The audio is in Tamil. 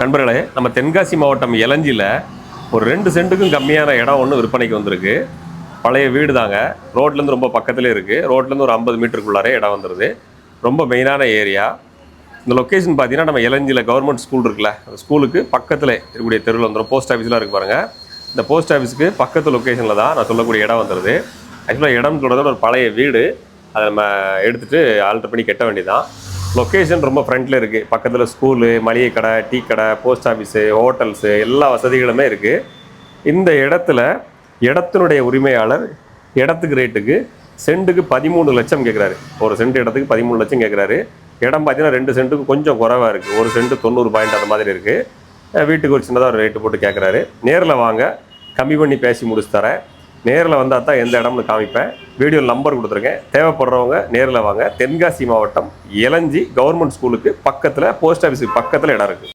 நண்பர்களே நம்ம தென்காசி மாவட்டம் இளஞ்சியில் ஒரு ரெண்டு சென்ட்டுக்கும் கம்மியான இடம் ஒன்று விற்பனைக்கு வந்திருக்கு. பழைய வீடு தாங்க. ரோட்லேருந்து ரொம்ப பக்கத்துலேயே இருக்குது ரோட்லேருந்து ஒரு ஐம்பது மீட்டருக்குள்ளாரே இடம் வந்துடுது ரொம்ப மெயினான ஏரியா. இந்த லொக்கேஷன் பார்த்தீங்கன்னா நம்ம இளஞ்சியில் கவர்மெண்ட் ஸ்கூல் இருக்குல்ல அந்த ஸ்கூலுக்கு பக்கத்தில் இருக்கக்கூடிய தெருவில் வந்துடும் போஸ்ட் ஆஃபீஸ்லாம் இருக்கு பாருங்க. இந்த போஸ்ட் ஆஃபீஸுக்கு பக்கத்து லொக்கேஷனில் தான் நான் சொல்லக்கூடிய இடம் வந்துடுது ஆக்சுவலாக இடம் சொல்கிறது ஒரு பழைய வீடு. அதை நம்ம எடுத்துகிட்டு ஆல்டர் பண்ணி கட்ட வேண்டியதான் லொக்கேஷன் ரொம்ப ஃப்ரண்ட்டில் இருக்குது பக்கத்தில் ஸ்கூலு மளிகை கடை டீ கடை போஸ்ட் ஆஃபீஸு ஹோட்டல்ஸு எல்லா வசதிகளுமே இருக்குது இந்த இடத்துல இடத்தினுடைய உரிமையாளர் இடத்துக்கு ரேட்டுக்கு சென்ட்டுக்கு பதிமூணு லட்சம் கேட்குறாரு ஒரு சென்ட் இடத்துக்கு பதிமூணு லட்சம் கேட்குறாரு இடம் பார்த்தீங்கன்னா ரெண்டு சென்ட்டுக்கு கொஞ்சம் குறைவாக இருக்குது ஒரு சென்ட்டு தொண்ணூறு பாயிண்ட் அந்த மாதிரி இருக்குது வீட்டுக்கு ஒரு சின்னதாக ஒரு ரேட்டு போட்டு கேட்குறாரு நேரில் வாங்க கம்மி பண்ணி பேசி முடிச்சு தரேன். நேரில் வந்தால் தான் எந்த இடம்னு காமிப்பேன். வீடியோ நம்பர் கொடுத்துருக்கேன். தேவைப்படுறவங்க நேரில் வாங்க. தென்காசி மாவட்டம் இளஞ்சி கவர்மெண்ட் ஸ்கூலுக்கு பக்கத்தில் போஸ்ட் ஆஃபீஸுக்கு பக்கத்தில் இடம் இருக்குது